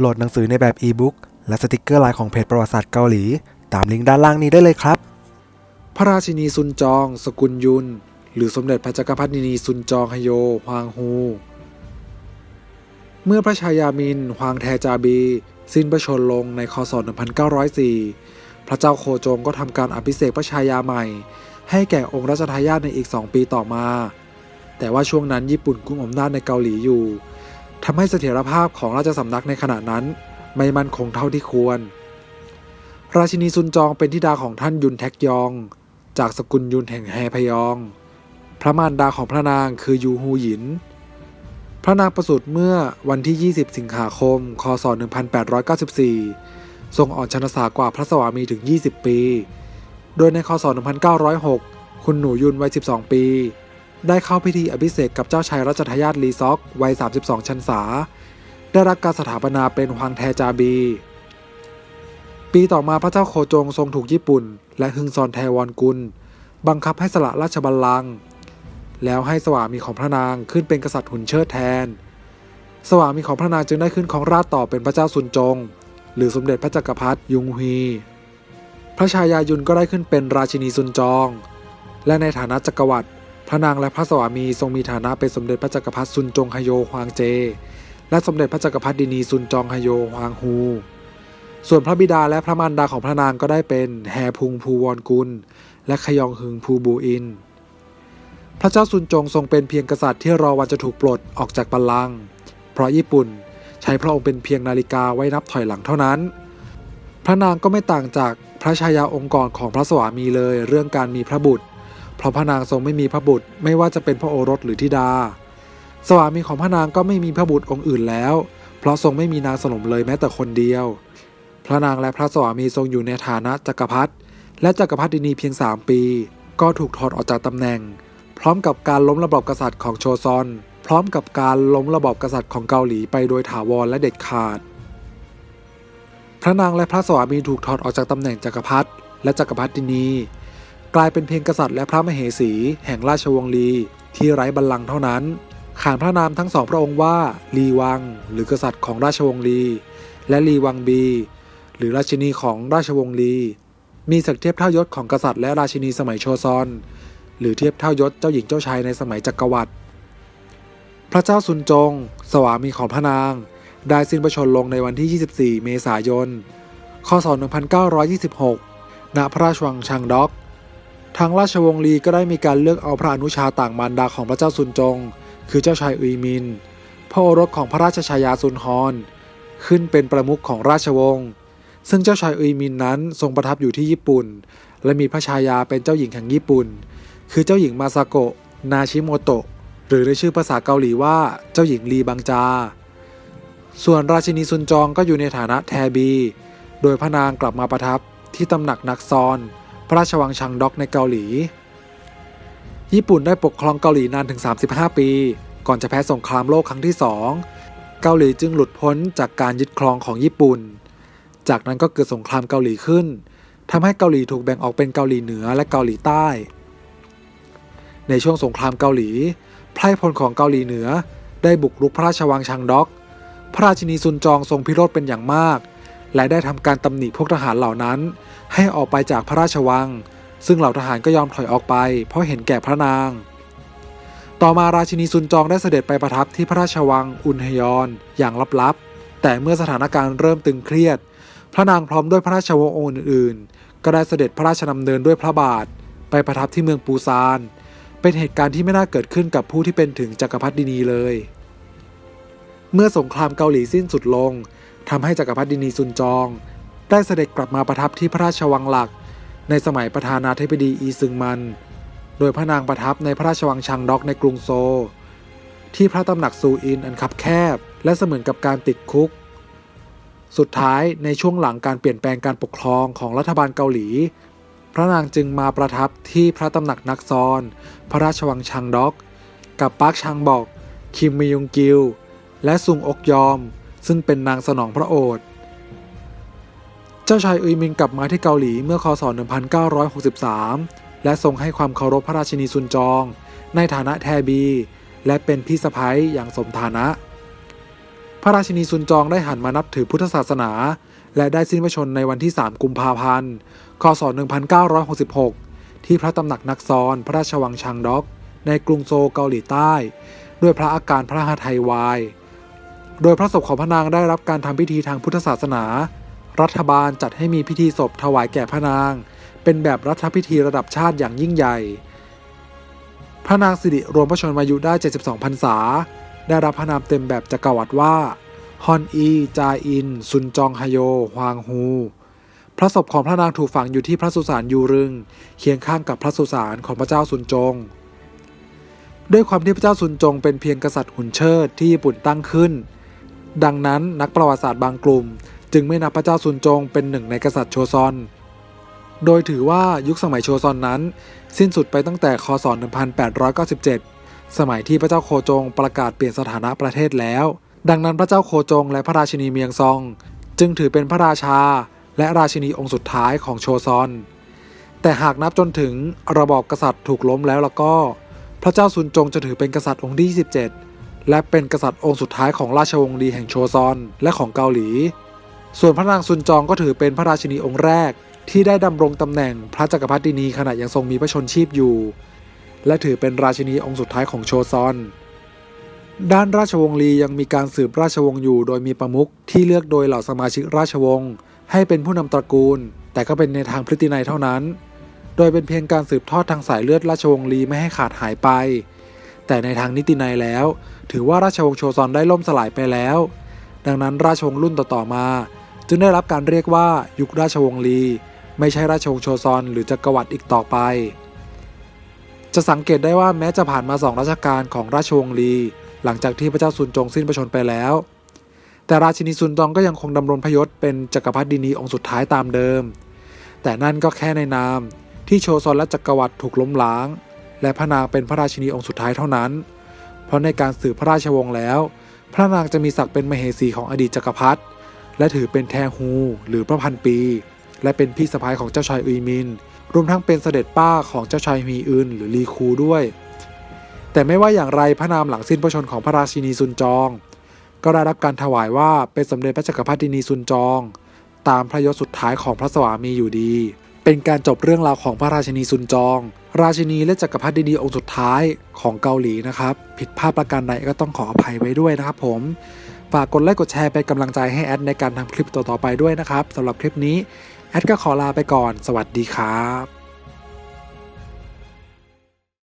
โหลดหนังสือในแบบอีบุ๊กและสติกเกอร์ลน์ของเพจประวัติศาสตร์เกาหลี ตามลิงก์ด้านล่างนี้ได้เลยครับ พระราชินีซุนจอง สกุลยุน หรือสมเด็จพระจักรพรรดินีซุนจองฮโยฮวางฮู เมื่อพระชายามินฮวางแทจาบี สิ้นพระชนลงในคศ 1904 พระเจ้าโคจงก็ทำการอภิเษกพระชายาใหม่ ให้แก่องค์รัชทายาทในอีกสองปีต่อมา แต่ว่าช่วงนั้นญี่ปุ่นกุมอำนาจในเกาหลีอยู่ ทำให้เสถียรภาพของราชสำนักในขณะนั้น ไม่มั่นคงเท่าที่ควร ราชินีซุนจองเป็นธิดาของท่านยุนแทกยอง จากสกุลยุนแห่งแฮพยอง พระมารดาของพระนางคือยูฮูหยิน พระนางประสูติเมื่อวันที่ 20 สิงหาคม คศ 1894 ทรงอ่อนชนสากว่าพระสวามีถึง 20 ปี โดยในคศ 1906 คุณหนูยุนวัย 12 ปี ได้เข้าพิธีอภิเษกกับเจ้าชายรัชทายาทลีซอกวัย 32 ชันษา ได้รับการสถาปนาเป็นฮวังแทจาบี ปีต่อมาพระเจ้าโคจงทรงถูกญี่ปุ่น และฮึงซอนแทวอนกุล บังคับให้สละราชบัลลังก์แล้วให้สวามีของพระนางขึ้นเป็นกษัตริย์หุ่นเชิดแทน สวามีของพระนางจึงได้ขึ้นของราชต่อเป็นพระเจ้าซุนจง หรือสมเด็จพระจักรพรรดิยุงฮีพระชายายุนก็ได้ขึ้นเป็นราชินีซุนจอง และในฐานะจักรวรรดิ พระนางและพระสวามีทรงมีฐานะเป็นสมเด็จพระจักรพรรดิซุนจงฮโยฮวางเจ และสมเด็จพระจักรพรรดินีซุนจองฮโยฮวางฮู ส่วนพระบิดาและพระมารดาของพระนางก็ได้เป็นแฮพุงภูวอนกุล และขยองหึงภูบูอิน พระเจ้าซุนจงทรงเป็นเพียงกษัตริย์ที่รอวันจะถูกปลดออกจากบัลลังก์เพราะญี่ปุ่นใช้พระองค์เป็นเพียงนาฬิกาไว้นับถอยหลังเท่านั้น พระนางก็ไม่ต่างจากพระชายาองค์กรของพระสวามีเลยเรื่องการมีพระบุตร เพราะพระนางทรงไม่มีพระบุตรไม่ว่าจะเป็นพระโอรสหรือธิดา สวามีของพระนางก็ไม่มีพระบุตรองค์อื่นแล้ว เพราะทรงไม่มีนางสนมเลยแม้แต่คนเดียว พระนางและพระสวามีทรงอยู่ในฐานะจักรพรรดิและจักรพรรดินีเพียง3ปี ก็ถูกถอดออกจากตำแหน่ง พร้อมกับการล้มระบอบกษัตริย์ของโชซอน พร้อมกับการล้มระบอบกษัตริย์ของเกาหลีไปโดยถาวรและเด็ดขาด พระนางและพระสวามีถูกถอดออกจากตำแหน่งจักรพรรดิและจักรพรรดินี กลายเป็นเพียงกษัตริย์และพระมเหสี แห่งราชวงศ์ลี ที่ไร้บัลลังก์เท่านั้น ขานพระนามทั้งสองพระองค์ว่า ลีวัง หรือกษัตริย์ของราชวงศ์ลี และลีวังบี หรือราชินีของราชวงศ์ลี มีศักเทียบเท่ายศของกษัตริย์และราชินีสมัยโชซอน หรือเทียบเท่ายศเจ้าหญิงเจ้าชายในสมัยจักรวรรดิพระเจ้าซุนจง สวามีของพระนาง ได้สิ้นพระชนลงในวันที่ 24 เมษายน คศ 1926 ณ พระราชวังชังด็อก ทางราชวงศ์ลีก็ได้มีการเลือกเอาพระอนุชาต่างมารดาของพระเจ้าซุนจง คือเจ้าชายอุยมิน พระโอรสของพระราชชายาซุนฮอน ขึ้นเป็นประมุขของราชวงศ์ ซึ่งเจ้าชายอุยมินนั้นทรงประทับอยู่ที่ญี่ปุ่น และมีพระชายาเป็นเจ้าหญิงแห่งญี่ปุ่น คือเจ้าหญิงมาซาโกะ นาชิโมโตะ หรือในชื่อภาษาเกาหลีว่าเจ้าหญิงลีบังจา ส่วนราชินีซุนจองก็อยู่ในฐานะแทบี โดยพระนางกลับมาประทับที่ตำหนักนักซอน พระราชวังชังด็อกในเกาหลี ญี่ปุ่นได้ปกครองเกาหลีนานถึง 35 ปี ก่อนจะแพ้สงครามโลกครั้งที่สองเกาหลีจึงหลุดพ้นจากการยึดครองของญี่ปุ่น จากนั้นก็เกิดสงครามเกาหลีขึ้นทำให้เกาหลีถูกแบ่งออกเป็นเกาหลีเหนือและเกาหลีใต้ ในช่วงสงครามเกาหลี ไพร่พลของเกาหลีเหนือได้บุกรุกพระราชวังชังด็อก พระราชินีซุนจองทรงพิโรธเป็นอย่างมาก และได้ทำการตำหนิพวกทหารเหล่านั้น ให้ออกไปจากพระราชวัง ซึ่งเหล่าทหารก็ยอมถอยออกไป เพราะเห็นแก่พระนาง ต่อมาราชินีซุนจองได้เสด็จไปประทับที่พระราชวังอุนฮยอนอย่างลับๆ แต่เมื่อสถานการณ์เริ่มตึงเครียด พระนางพร้อมด้วยพระราชวงศ์องค์อื่นๆ ก็ได้เสด็จพระราชดำเนินด้วยพระบาท ไปประทับที่เมืองปูซาน เป็นเหตุการณ์ที่ไม่น่าเกิดขึ้นกับผู้ที่เป็นถึงจักรพรรดินีเลย เมื่อสงครามเกาหลีสิ้นสุดลง ทำให้จักรพรรดินีซุนจอง ได้เสด็จกลับมาประทับที่พระราชวังหลัก ในสมัยประธานาธิบดีอีซึงมัน โดยพระนางประทับในพระราชวังชังด็อกในกรุงโซลที่พระตำหนักซูอินอันคับแคบ และเสมือนกับการติดคุก สุดท้ายในช่วงหลังการเปลี่ยนแปลงการปกครองของรัฐบาลเกาหลี พระนางจึงมาประทับที่พระตำหนักนักซอน พระราชวังชังด็อก กับปาร์คชังบอก คิมมยุงกิล และซุงอกยอม ซึ่งเป็นนางสนองพระโอษฐ์เจ้าชายอุยมินกลับมาที่เกาหลีเมื่อคศ 1963 และทรงให้ความเคารพพระราชินีซุนจอง ในฐานะแทบี และเป็นพี่สะพ้ยอย่างสมฐานะ พระราชินีซุนจองได้หันมานับถือพุทธศาสนา และได้สิ้นพระชนม์ในวันที่ 3 กุมภาพันธ์ คศ 1966 ที่พระตำหนักนักซอนพระราชวังชางด็อก ในกรุงโซลเกาหลีใต้ ด้วยพระอาการพระหทัยวาย โดยพระศพของพระนางได้รับการทำพิธีทางพุทธศาสนา รัฐบาลจัดให้มีพิธีศพถวายแก่พระนาง เป็นแบบรัฐพิธีระดับชาติอย่างยิ่งใหญ่ พระนางสิริรวมพระชนมายุได้ 72พรรษา ได้รับพระนามเต็มแบบจักรวรรดิว่าฮอนอี จาอิน ซุนจองฮโยฮวางฮู พระศพของพระนางถูกฝังอยู่ที่พระสุสานยูรึง เคียงข้างกับพระสุสานของพระเจ้าซุนจง ด้วยความที่พระเจ้าซุนจงเป็นเพียงกษัตริย์หุ่นเชิดที่ญี่ปุ่นตั้งขึ้น ดังนั้นนักประวัติศาสตร์บางกลุ่ม จึงไม่นับพระเจ้าซุนจงเป็นหนึ่งในกษัตริย์โชซอน โดยถือว่ายุคสมัยโชซอนนั้น สิ้นสุดไปตั้งแต่คศ 1897 สมัยที่พระเจ้าโคจงประกาศเปลี่ยนสถานะประเทศแล้ว ดังนั้นพระเจ้าโคจงและพระราชินีเมียงซอง จึงถือเป็นพระราชา และราชินีองค์สุดท้ายของโชซอน แต่หากนับจนถึงระบอบกษัตริย์ถูกล้มแล้วแล้วก็ พระเจ้าซุนจงจะถือเป็นกษัตริย์องค์ที่27 และเป็นกษัตริย์องค์สุดท้ายของราชวงศ์ดีแห่งโชซอนและของเกาหลี ส่วนพระนางซุนจองก็ถือเป็นพระราชินีองค์แรก ที่ได้ดำรงตำแหน่งพระจักรพรรดินีขณะยังทรงมีพระชนชีพอยู่ และถือเป็นราชินีองค์สุดท้ายของโชซอน ด้านราชวงศ์ลียังมีการสืบราชวงศ์อยู่ โดยมีประมุขที่เลือกโดยเหล่าสมาชิกราชวงศ์ให้เป็นผู้นำตระกูล แต่ก็เป็นในทางพฤตินัยเท่านั้น โดยเป็นเพียงการสืบทอดทางสายเลือดราชวงศ์ลีไม่ให้ขาดหายไป แต่ในทางนิตินัยแล้ว ถือว่าราชวงศ์โชซอนได้ล่มสลายไปแล้ว ดังนั้นราชวงศ์รุ่นต่อๆมา จึงได้รับการเรียกว่ายุคราชวงศ์ลี ไม่ใช่ราชวงศ์โชซอนหรือจักรวรรดิอีกต่อไป จะสังเกตได้ว่าแม้จะผ่านมาสองรัชกาลของราชวงศ์ลี หลังจากที่พระเจ้าซุนจงสิ้นพระชนไปแล้ว แต่ราชินีซุนจองก็ยังคงดำรงพยศเป็นจักรพรรดินีองค์สุดท้ายตามเดิม แต่นั่นก็แค่ในนามที่โชซอนและจักรวรรดิถูกล้มล้าง และพระนางเป็นพระราชินีองค์สุดท้ายเท่านั้น เพราะในการสืบพระราชวงศ์แล้ว พระนางจะมีศักดิ์เป็นมเหสีของอดีตจักรพรรดิและถือเป็นแทฮู หรือพระพันปี และเป็นพี่สะพ้ายของเจ้าชายอุยมิน รวมทั้งเป็นเสด็จป้าของเจ้าชายมีอึนหรือลีคูด้วย แต่ไม่ว่าอย่างไรพระนามหลังสิ้นพระชนของพระราชินีซุนจอง ก็ได้รับการถวายว่าเป็นสมเด็จพระจักรพรรดินีซุนจอง ตามพระยศสุดท้ายของพระสวามีอยู่ดี เป็นการจบเรื่องราวของพระราชินีซุนจอง ราชินีและจักรพรรดินีองค์สุดท้ายของเกาหลีนะครับ ผิดพลาดประการใดก็ต้องขออภัยไว้ด้วยนะครับผมฝากกดไลค์กดแชร์เป็นกำลังใจให้แอดในการทำคลิปต่อๆไปด้วยนะครับสำหรับคลิปนี้แอดก็ขอลาไปก่อน สวัสดีครับ